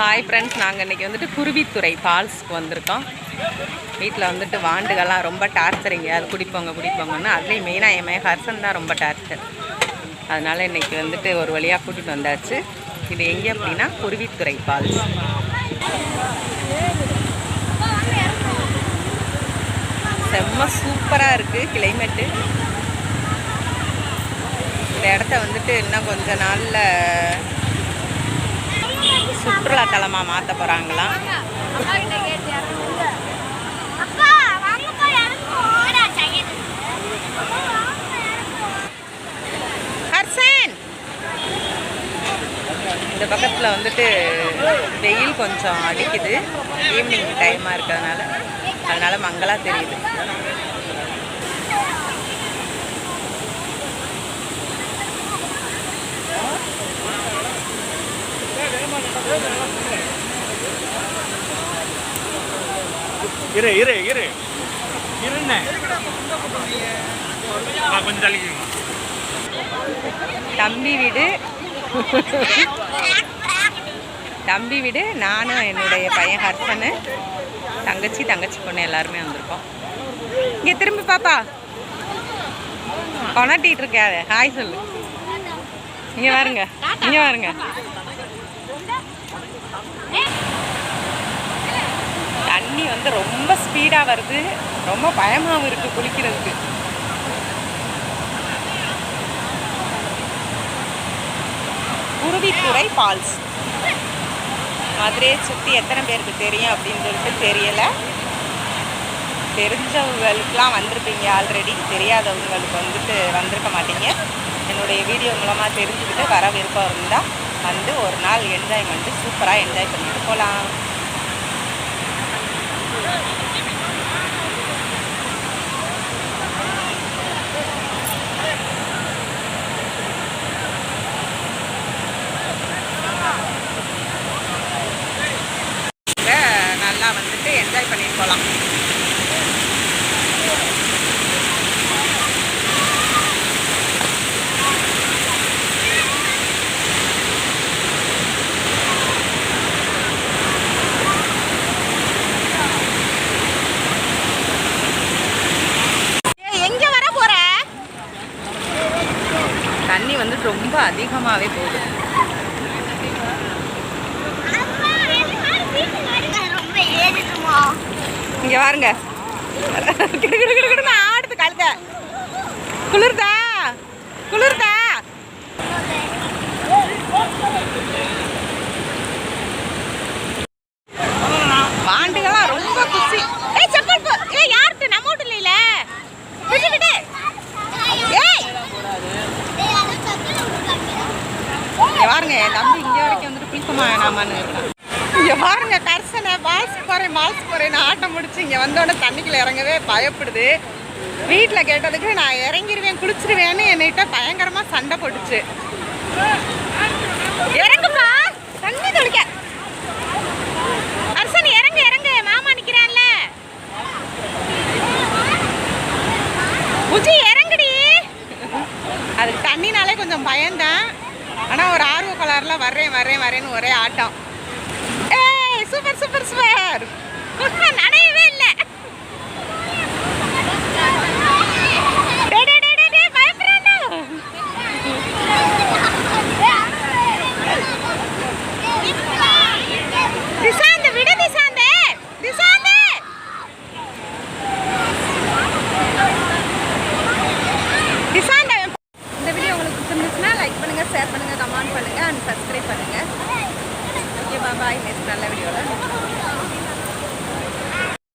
Hi friends நாங்கள் இன்றைக்கி வந்துட்டு குருவித்துறை ஃபால்ஸ்க்கு வந்திருக்கோம். வீட்டில் வந்துட்டு வாண்டுகள்லாம் ரொம்ப டார்ச்சரிங்க அது குடிப்போங்க குடிப்போங்கன்னு. அதுலேயும் மெயினாக என் மைய ஹர்சன் தான் ரொம்ப டார்ச்சர் அதனால் இன்றைக்கி வந்துட்டு ஒரு வழியாக கூட்டிகிட்டு வந்தாச்சு. இது எங்கே அப்படின்னா குருவித்துறை ஃபால்ஸ் செம்ம சூப்பராக இருக்குது கிளைமேட்டு இந்த இடத்த வந்துட்டு இன்னும் கொஞ்ச நாளில் சுற்றுலா தலமாக மாற்ற போகிறாங்களாம் ஹர்சன்! இந்த பக்கத்தில் வந்துட்டு வெயில் கொஞ்சம் அடிக்குது. ஈவினிங் டைமாக இருக்கிறதுனால. அதனால மங்கலாக தெரியுது. இரு இரு இரு. இருண்ணே. ஆ, கொஞ்சம் தள்ளிக்கு தம்பி வீடு. தம்பி வீடு. நானும் என்னுடைய பையன் ஹர்சனு தங்கச்சி தங்கச்சி பொண்ணு எல்லாருமே வந்திருக்கோம். இங்கே திரும்பி பாப்பா. கொண்டாட்டிட்டு இருக்காத ஹாய் சொல்லு. இங்கே பாருங்க இங்கே பாருங்க தண்ணி வந்து ரொம்ப ஸ்பீடாக வருது. ரொம்ப பயமாகவும் இருக்குது குளிக்கிறதுக்கு. குருவித்துறை ஃபால்ஸ். மதுரையை சுற்றி எத்தனை பேருக்கு தெரியும் அப்படின்னு சொல்லிட்டு தெரியலை. தெரிஞ்சவங்களுக்கெலாம் வந்திருப்பீங்க ஆல்ரெடி தெரியாதவங்களுக்கு வந்துட்டு வந்திருக்க மாட்டீங்க. என்னுடைய வீடியோ மூலமாக தெரிஞ்சுக்கிட்டு வர விருப்பம் இருந்தால் வந்து ஒரு நாள் என்ஜாய்மெண்ட்டு சூப்பராக என்ஜாய் பண்ணிட்டு போகலாம் நல்லா வந்துட்டு என்ஜாய் பண்ணிட்டு போகலாம் எங்க வர போற தண்ணி வந்து ரொம்ப அதிகமாகவே போகுது அப்பா எல்லாரும் வீட்டுக்கு வருங்க ரொம்ப ஏறிடுமா இங்க பாருங்க கிடு கிடு கிடு கிடுன்னு ஆடுது கழுத. குளிர்தா? குளிர்தா வாண்டுகள்லாம் ரொம்ப குசி ஏய் செப்பல் போ ஏய் யார்கிட்ட நம்ம வீட்டுல இல்ல விட்டு விட்டு ஏய் இங்க பாருங்க என் தம்பி இங்க ஆமாம் வந்துட்டு குளிக்கமா வேணாமான்னு பாருங்க கர்சனை பால்ஸ் போறேன் பால்ஸ் போறேன் ஆட்டம் முடிச்சு இங்க வந்தோடனே தண்ணிக்குள்ள இறங்கவே பயப்படுது. வீட்டில் கேட்டதுக்கு நான் இறங்கிருவேன் குளிச்சிருவேன்னு என்கிட்ட பயங்கரமா சண்டை போட்டுச்சு. இறங்குப்பா தண்ணி தொளிக்க. அரசன் இறங்கு இறங்கு மாமா நிற்கிறான்ல உச்சி இறங்குடி. அதுக்கு தண்ணினாலே கொஞ்சம் பயந்தேன் ஆனால் ஒரு ஆர்வ கலர்ல வரேன் வரேன் வரேன்னு ஒரே ஆட்டம். ஏ சூப்பர்